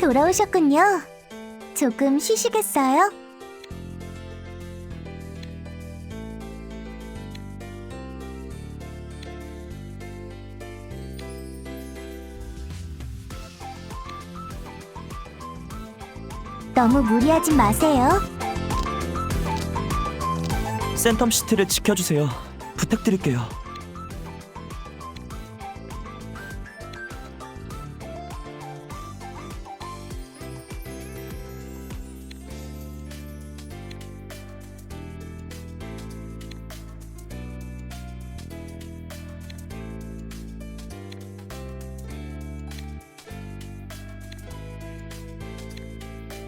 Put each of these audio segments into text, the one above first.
돌아오셨군요. 조금 쉬시겠어요? 너무 무리하지 마세요. 센텀 시티를 지켜주세요. 부탁드릴게요.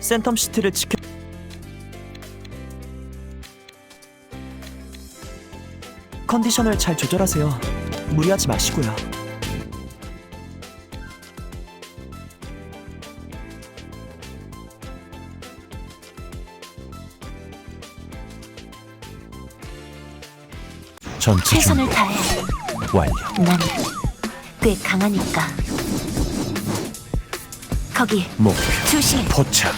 센텀 시티를 지켜 컨디션을 잘 조절하세요. 무리하지 마시고요. 전체 최선을 다해. 완료. 난 꽤 강하니까. 거기 목표 조심. 포착.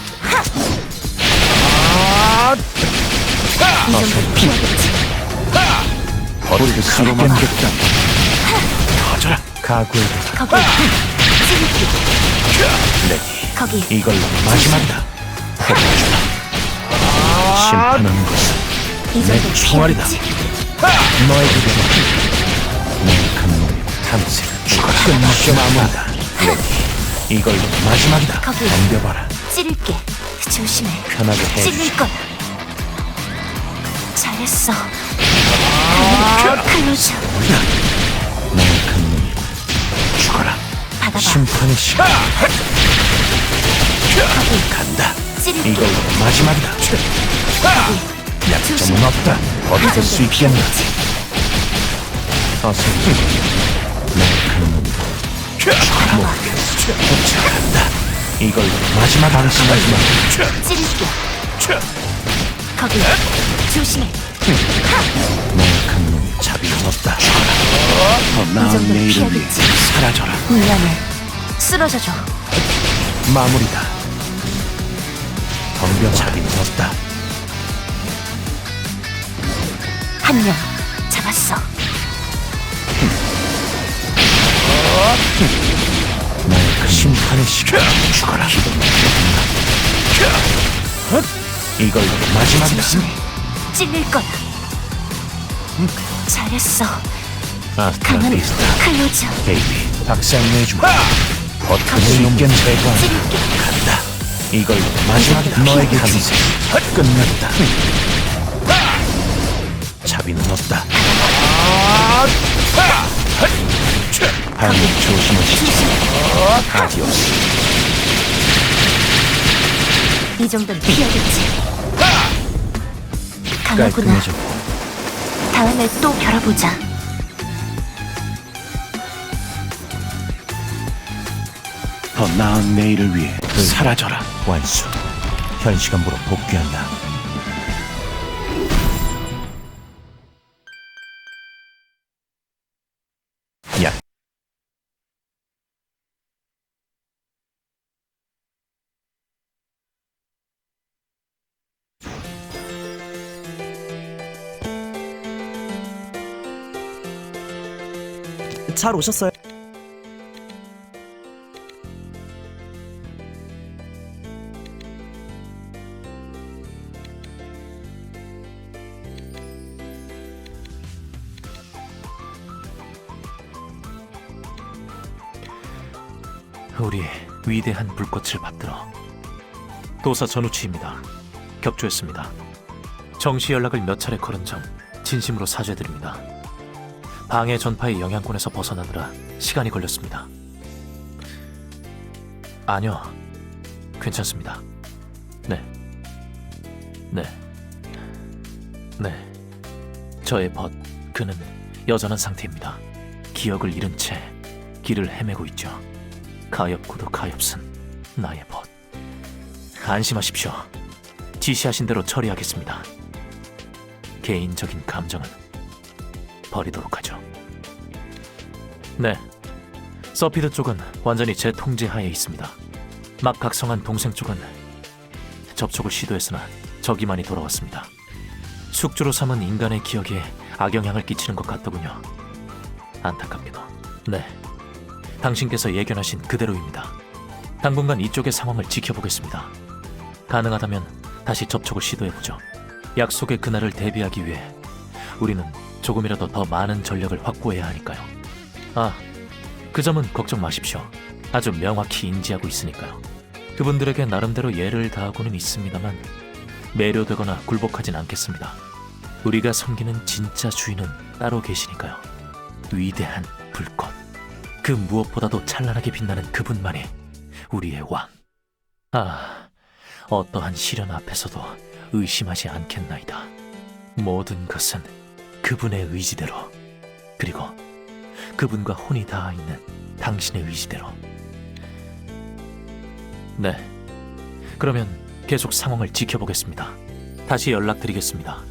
버리를 가로막겠다. 터져라. 각오해. 거기. 내 거기 이걸로 마지막이다. 포기주마. 심판하는 것은 이 정도 총알이다. 피하겠지. 너에게 배워. 내 감독 탐색 죽어라. 끝났어 마무리다. 내 이걸로 마지막이다. 덤벼봐라. 찌를게. 조심해. 편하게 해. 찔릴 거야. 잘했어. 아! 클로즈. 내 감독 죽어라. 받아봐. 심판의 시간 거기 간다. 찌를게. 이걸로 마지막이다. 약점은 없다. 버틸 수 있겠나? 어서 내 감독 받아봐. 도착한다. 이걸로 마지막 당신 마지막 찌를게. 거기 조심해. 내 감독 자비는 없다. 더이 나은 정도 내일을 위해 피하겠지. 사라져라. 미안해. 쓰러져줘. 마무리다. 덤벼 자비는 없다. 한 명 잡았어. 내 심판의 시간 죽어라. 헛! 이걸로 마지막이다. 찔릴 거야. 잘했어. 강한 클로즈. 베이비 박살 내주마. 버튼을 용견. 찌를게. 간다. 이걸로 마지막이다. 너에게 탐색 끝났다. 자비는 없다. 발목 조심하시죠. 아디오스. 이 정도는 피하겠지. 강하구나. 깔끔해졌고 다음에 또 겨뤄보자. 더 나은 내일을 위해 사라져라. 완수. 현 시간부로 복귀한다. 잘 오셨어요? 우리 위대한 불꽃을 받들어 도사 전우치입니다. 격조했습니다. 정시 연락을 몇 차례 걸은 점 진심으로 사죄드립니다. 방해 전파의 영향권에서 벗어나느라 시간이 걸렸습니다. 아니요, 괜찮습니다. 네, 네, 네. 저의 벗 그는 여전한 상태입니다. 기억을 잃은 채 길을 헤매고 있죠. 가엾고도 가엾은 나의 벗. 안심하십시오. 지시하신 대로 처리하겠습니다. 개인적인 감정은 버리도록 하죠. 네. 서피드 쪽은 완전히 제 통제 하에 있습니다. 막 각성한 동생 쪽은 접촉을 시도했으나 저기만이 돌아왔습니다. 숙주로 삼은 인간의 기억에 악영향을 끼치는 것 같더군요. 안타깝게도. 네. 당신께서 예견하신 그대로입니다. 당분간 이쪽의 상황을 지켜보겠습니다. 가능하다면 다시 접촉을 시도해보죠. 약속의 그날을 대비하기 위해 우리는 조금이라도 더 많은 전력을 확보해야 하니까요. 아, 그 점은 걱정 마십시오. 아주 명확히 인지하고 있으니까요. 그분들에게 나름대로 예를 다하고는 있습니다만 매료되거나 굴복하진 않겠습니다. 우리가 섬기는 진짜 주인은 따로 계시니까요. 위대한 불꽃. 그 무엇보다도 찬란하게 빛나는 그분만이 우리의 왕. 아, 어떠한 시련 앞에서도 의심하지 않겠나이다. 모든 것은 그분의 의지대로, 그리고 그분과 혼이 닿아 있는 당신의 의지대로. 네. 그러면 계속 상황을 지켜보겠습니다. 다시 연락드리겠습니다.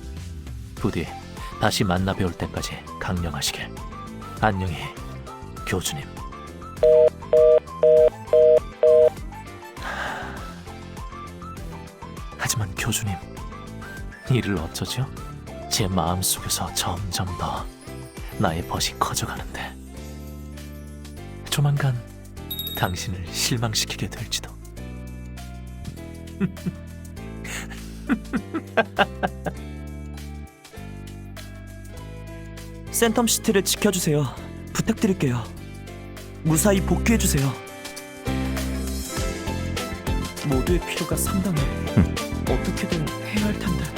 부디 다시 만나 뵈올 때까지 강령하시길. 안녕히 교주님. 하지만 교주님, 이를 어쩌죠? 제 마음속에서 점점 더 나의 벗이 커져가는데 조만간 당신을 실망시키게 될지도. 센텀 시티를 지켜주세요. 부탁드릴게요. 무사히 복귀해주세요. 모두의 필요가 상당해. 어떻게든 해야 할 텐데.